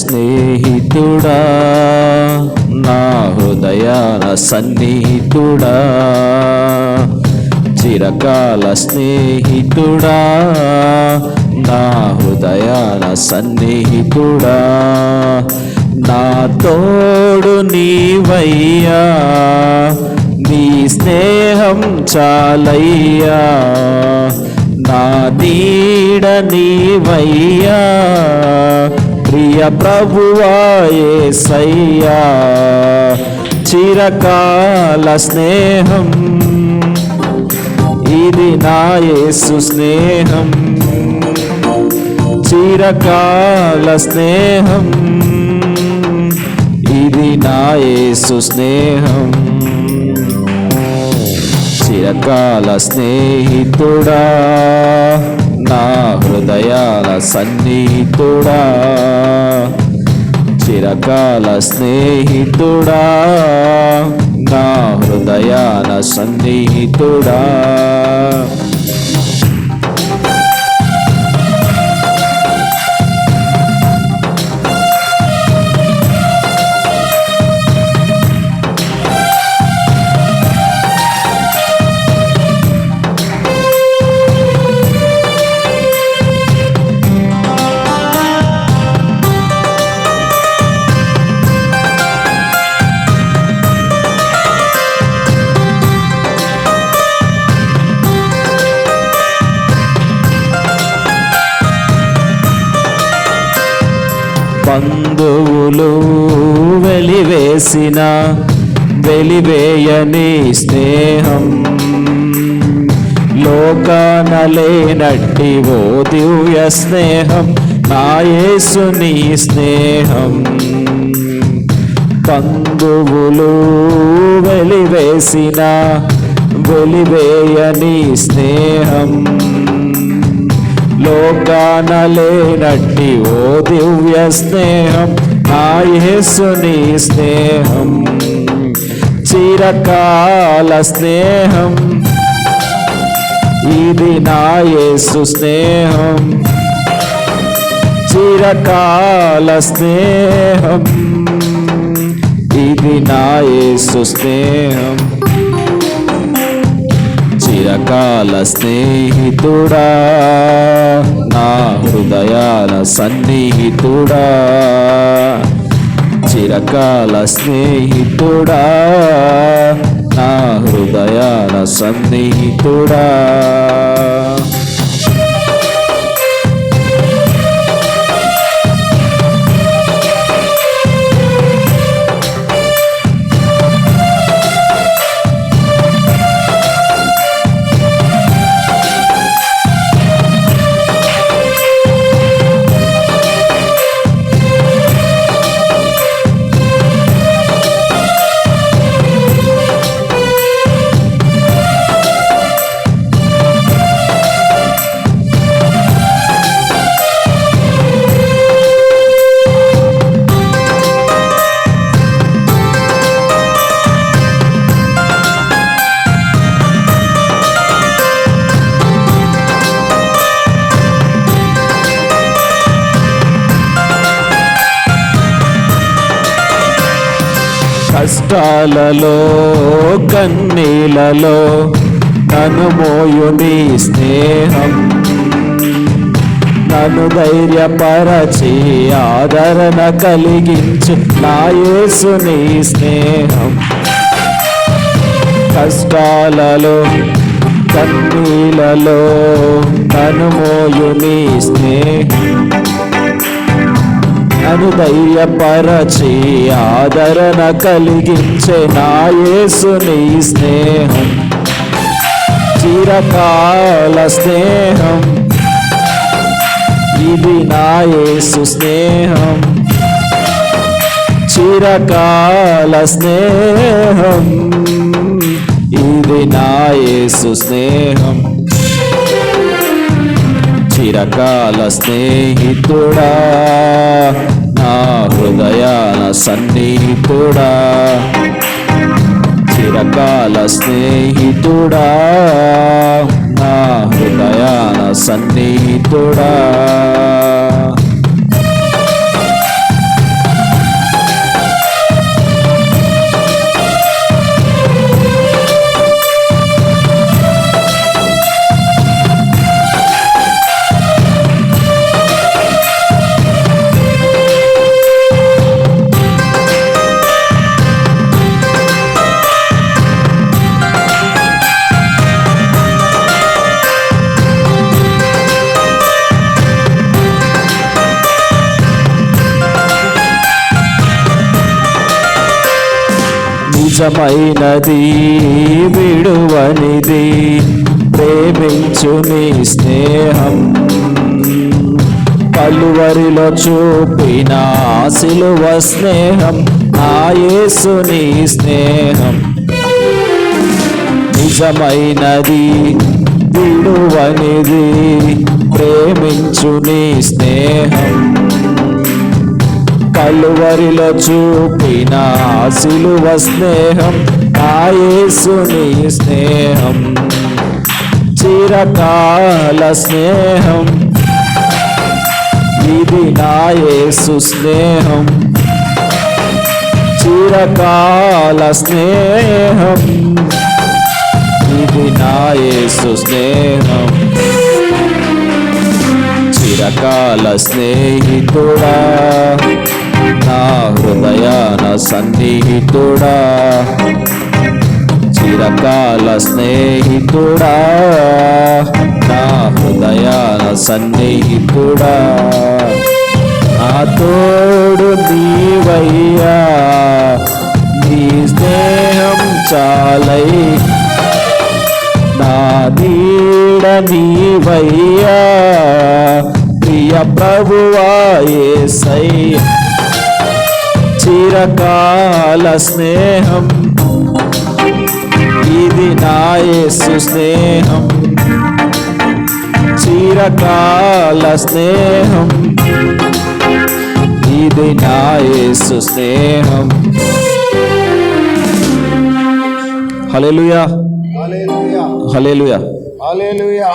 స్నేహితుడా నా హృదయాన సన్నిహితుడా చిరకాల స్నేహితుడా నా హృదయాన సన్నిహితుడా నా తోడు నీవయ్యా నీ స్నేహం చాలయ్యా నా నీడ నీవయ్యా ప్రియ ప్రభువాయే సయ్యా చిరకాల స్నేహం. ఇది నాయసు స్నేహం. చిరకాల స్నేహం. ఇది నాయసు స్నేహం. చిరకాల స్నేహితుడా నా హృదయాల సన్నిహితుడా చిరకాల స్నేహితుడా నా హృదయాల సన్నిహితుడా. బంధువులు వెలివేసిన వెలివేయని స్నేహం. లోకానలేనట్టి ఓ దివ్య స్నేహం నాయేసుని స్నేహం. బంధువులు వెలివేసిన వెలివేయని స్నేహం. లోకానలేనట్టి ఓ దివ్య స్నేహం నా యేసుని స్నేహం. చిరకాల స్నేహం ఇది నా యేసు స్నేహం. చిరకాల స్నేహం ఇది నా యేసు స్నేహం. చిరకాల స్నేహితుడా నా హృదయాల సన్నిహితుడా చిరకాల స్నేహితుడా నా హృదయాల సన్నిహితుడా. కష్టాలలో కన్నీలలో నన్ను మోయుని స్నేహం. నన్ను ధైర్యపరచి ఆదరణ కలిగించు నా స్నేహం. కష్టాలలో కన్నీలలో కనుమోయుని స్నేహం. నన్ను ఆదరణ కలిగించే నా యేసుని స్నేహం. చిరకాల స్నేహం. ఇది నాయేసు స్నేహం. చిరకాల స్నేహం. ఇది నాయేసు స్నేహం. చిరకాల స్నేహితుడా సన్నిహితుడా చిరకాల స్నేహితుడా నా హృదయాన సన్నిహితుడా నిజమైనది విడువనిది ప్రేమించు నీ స్నేహం. కలువరిలో చూపిన సిలువ స్నేహం నా నీ స్నేహం. నిజమైనది విడువనిది ప్రేమించు నీ స్నేహం. కలువరిలో చూపిన సిలువ స్నేహం ఆయేసుని స్నేహం. చిరకాల స్నేహం ఇది నాయసు స్నేహం. చిరకాల స్నేహం ఇది నాయసు స్నేహం. చిరకాల స్నేహితుడా నా హృదయాన సన్నిహితుడా చిరకాల స్నేహితుడా నా హృదయాన సన్నిహితుడా. నా తోడు నీవయ్యా నీ స్నేహం చాలై. నా నీడ నీవయ్యా ప్రభువా యేసై చిరకాల స్నేహం ఇది నా యేసు స్నేహం. చిరకాల స్నేహం ఇది నా యేసు స్నేహం. హల్లెలూయా. హల్లెలూయా. హల్లెలూయా.